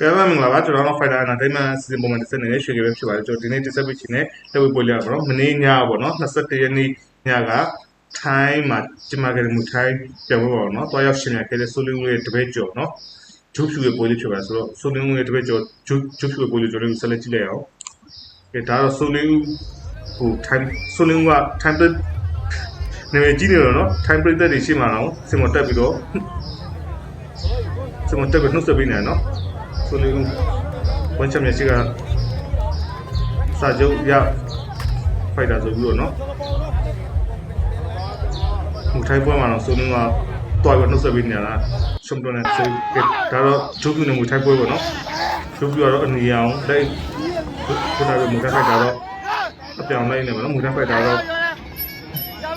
ကဲပါမင်္ဂလာပါကျွန်တော်တို့ Fighter Entertainment စီစဉ်ပုံမှန်တစ်စက်နေတဲ့ရွှေကြပဲဖြစ်ပါတယ်ကျွန်တော်ဒီနေ့တစ်ဆက်ပြီးချင်တဲ့လက်ဝဲပွဲလေးပါတော့မနေ့ညပေါ့နော်21ရက်နေ့ညကထိုင်းမှာကျမကလေးမူထိုင်းပြန်ပွဲပါတော့နော်တွားရောက်ရှင်ရခဲ့တဲ့ဆိုလင်းဦးရဲ့တပည့်ကျော်နော်ဂျုပ်ဖြူရဲ့ပွဲလေးဖြစ်ပါတယ်ဆိုတော့ဆိုလင်းဦးရဲ့တပည့်ကျော်ဂျုပ်ဂျုပ်ဖြူရဲ့ပွဲလေးကျွန်တော်တို့ဆက်လက်ကြည့်လိုက်အောင်ကဲဒါတော့ဆိုလင်းဦးဟိုထိုင်းဆိုလင်းဦးကထိုင်းပနာမည်ကြီးနေတော့နော်ထိုင်းပရိသတ်တွေရှိမှတော့စင်မတက်ပြီးတော့စင်မတက်ပြီးနှုတ်ဆက်ပေးနေနော် ဆိုလို့ဝန်ချမျက်စိကစာချုပ်ရဖိုက်တာဆိုပြီးတော့နော်မူထိုင်ပွဲမှာတော့ဆိုလို့ကတွားပြီးနှုတ်ဆက်ပေးနေရတာရှုံးတော့နေဆိုကဲဒါတော့ဂျိုးပြနေမူထိုင်ပွဲပေါ့နော်ဂျိုးပြကတော့အနေအောင်လိုက်ခုနကမူထိုင်ဖိုက်တာတော့အပြောင်းလိုက်နေပါနော်မူထိုင်ဖိုက်တာတော့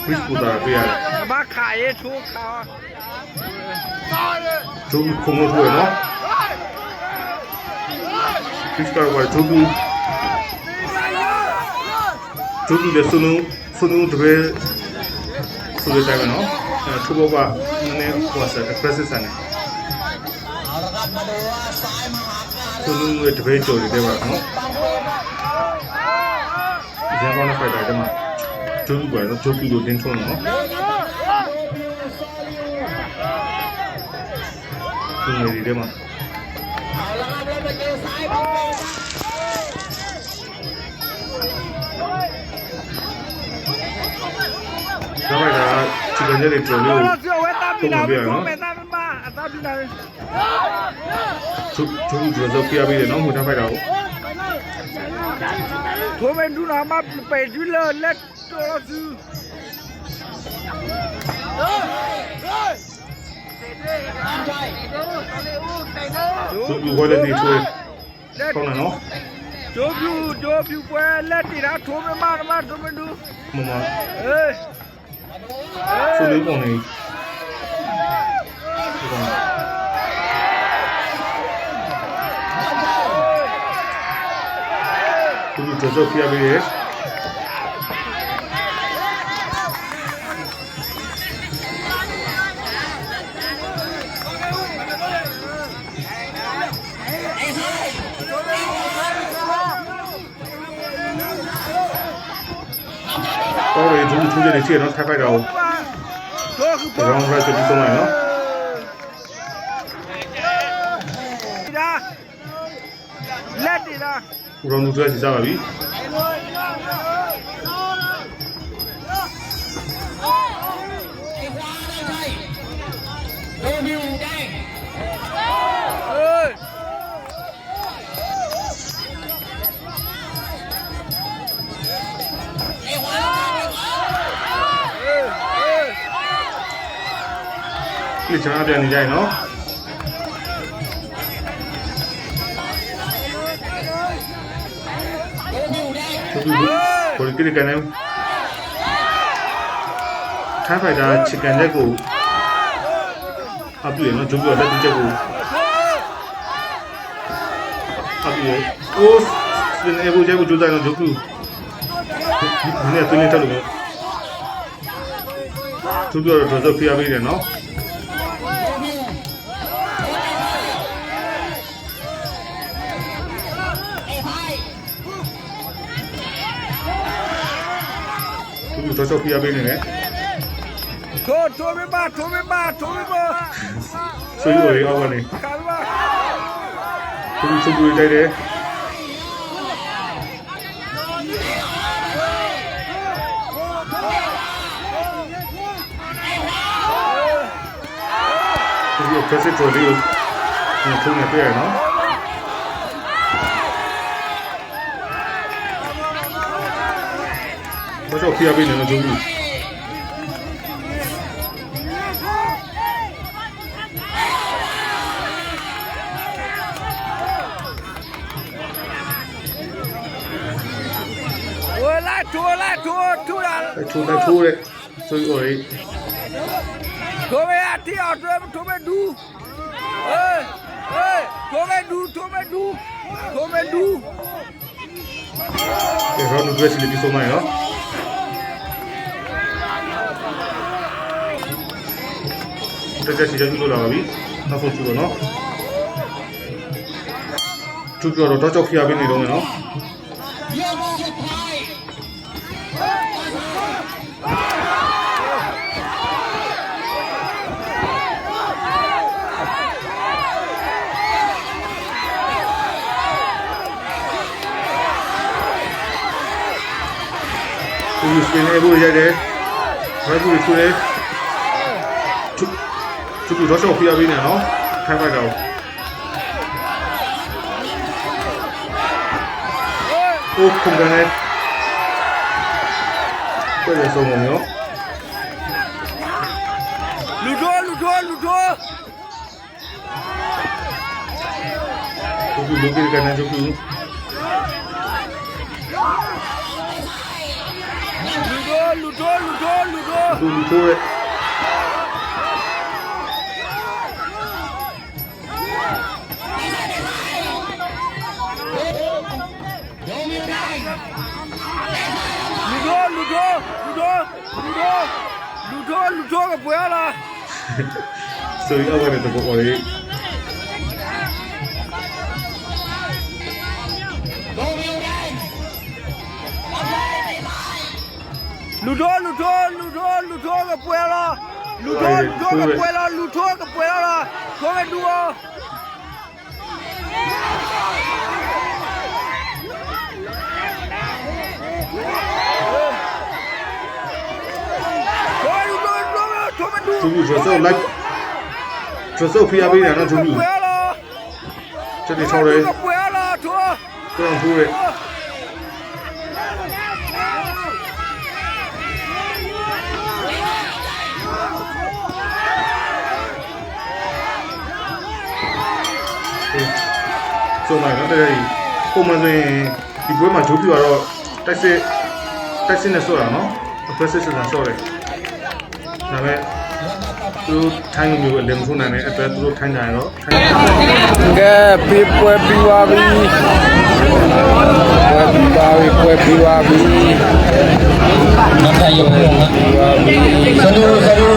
Chris ပူတာပြရတယ်ဘာခါရဲထိုးခါဂျိုးခုံလို့ထိုးရနော် Chris ကတော့ဂျိုးပြဂျိုးပြလည်းဆိုလို့ဆိုလို့တပည့်ဆိုတဲ့တိုင်းနော်အဲထိုးဘောကနည်းနည်းဟိုဆက် aggressive ဆန်နေဆိုလို့ရဲ့တ ပည့်ကြော်နေတဲ့ပါနော်ဒီကောင်နဲ့ဖိုက်တာတမဂျိုးပြပါတော့ဂျိုးပြလို့တင်းထုံးနော်ဒီနေဒီထဲမှာဒါမှဒါချီကန်ရဲ့တော်လေးကိုတော့ပြော ဝဲတာပြီးတာပြီးတော့မဲတာမအတာပြီးတာသူသူဒီလိုပြရပြီးတယ်နော်မူထားဖိုက်တာကိုထိုးမဲဒူ က်တော်စုသူဒီဝဲလေးထွေးလက်ကောင်းတယ်နော်ဂျိုးပြူဂျိုးပြူပွဲလက်တီတာထိုးမဲမမထိုးမဲဒူမမအေးဆိုလေးပုံနေဒီကောင်သူဒီတော့ပြရပြီးတယ်တော့လေသူထူးကြတယ်ချေနော်ထားဖိုက်တာကိုထိုးခုဒီကောင်ရက်ပြီးဆုံးလိုက်နော်ဒါလက်တီတာဦးရောင်သူထွက်စီစားပါပြီ ဒီချာပြန်နေကြရင်နော်သူသူကိုယ်ကိရကနေထားဖိုက်တာချစ်ကန်လက်ကိုအပြည့်နော်ဂျုံပြလက်တစ်ချက်ကိုအပြည့်အိုးစနေဘူးကျေဘူးဂျူတိုင်းနော်ဂျုံပြဒီနေ့တင်းနေတယ်လို့ဂျုံပြတော့တော့ပြရပေးတယ်နော် တို့တော့ပြရပေးနေတယ်ထိုးထိုးမဲမထိုးမဲမထိုးမဲမဆွေးရည်အောက်ကနေကာမသူတို့သူတို့တိုက်တယ်သူတို့ဖက်စစ်တော်လေးကိုထုံးနေပြရနော် ဘာလို့ပြရပေးနေလဲဂျုံဘူးဝလာထိုးလာထိုးထိုးလာထိုးလိုက်ထိုးတဲ့ဆွေးရည်ထိုးမဲအတီအော်ထိုးထိုးမဲဒူအေးအေးထိုးမဲဒူထိုးမဲဒူထိုးမဲဒူဒီရောင်းဒရက်စီလေးပြဆုံးနိုင်နော် တက်တက်စီတက်ပြုတ်လာပါပြီနောက်ဆုံးကျူတော့နော်ကျူတော့တော့ကြောက်ခရပေးနေတော့မယ်နော်ဒီစပင်းလေးဘူးရတယ်ဘယ်လိုလဲ ချူချူတော့ရှော့ဖျားပေးနေနော်ထိုင်းဖိုက်တာကိုအိုးခုန်ကနေပြည့်ရဆုံးမမျိုးလူတော်လူတော်လူတော်ချူချူလူကြီးကနေချူချူလူတော်လူတော်လူတော်လူတော်လူတော် လူထိုးလူထိုးလူထိုးကပွဲလာဆိုရင်အောက်ကနေတော့ပေါ်လေโထိုးကဒူသူလူဆိုတော့လိုက်ဆိုဆိုဖျားပေးနေတော့သူလူပွဲလာချက်တွေချောင်းတယ်ပွဲလာထိုးတော့ဘူးရဲ့ဆိုမှတော့တဲ့ပုံမှန်ဆိုရင်ဒီပွဲမှာဂျိုးပြတော့တက်စစ်တက်စစ်နဲ့ဆော့တာနော် aggressive ဆိုတာဆော့တယ်ဒါပေမဲ့ သူတို့ထိုင်းလူမျိုးအလင်းခုနိုင်တဲ့အတွက်သူတို့ထိုင်းကြရတော့ထိုင်းကဲပြပွဲပြီးပါပြီပွဲပြီးပါပြီပွဲပြီးပါပြီမထိုင်ရုံနဲ့နော်ဆလူဆလူ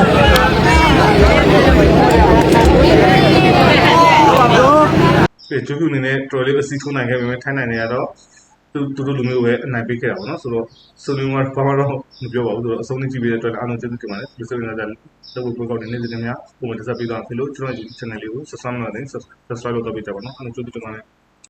ကျေကျုပ်အနေနဲ့တော်လေးပဲစီးထိုးနိုင်ခဲ့ပေမဲ့ထိုင်းနိုင်နေရတော့ သူသူတို့လူမျိုးပဲအနိုင်ပေးခဲ့တာပေါ့နော်ဆိုတော့ဆိုလိုမှာဘာမှတော့မပြောပါဘူးဆိုတော့အဆုံးနဲ့ကြည့်ပြီးတဲ့အတွက်အားလုံးကျေးဇူးတင်ပါတယ်ဒီဆိုရင်လည်းတော့ဘုကောက်နေတဲ့နေ့များပုံမှန်တက်ဆက်ပြီးတော့ဖြစ်လို့ကျွန်တော်ဒီ channel လေးကို subscribe လုပ်နေ subscribe လုပ်တော့ပြကြပါတော့အားလုံးကျေးဇူးတင်ပါတယ်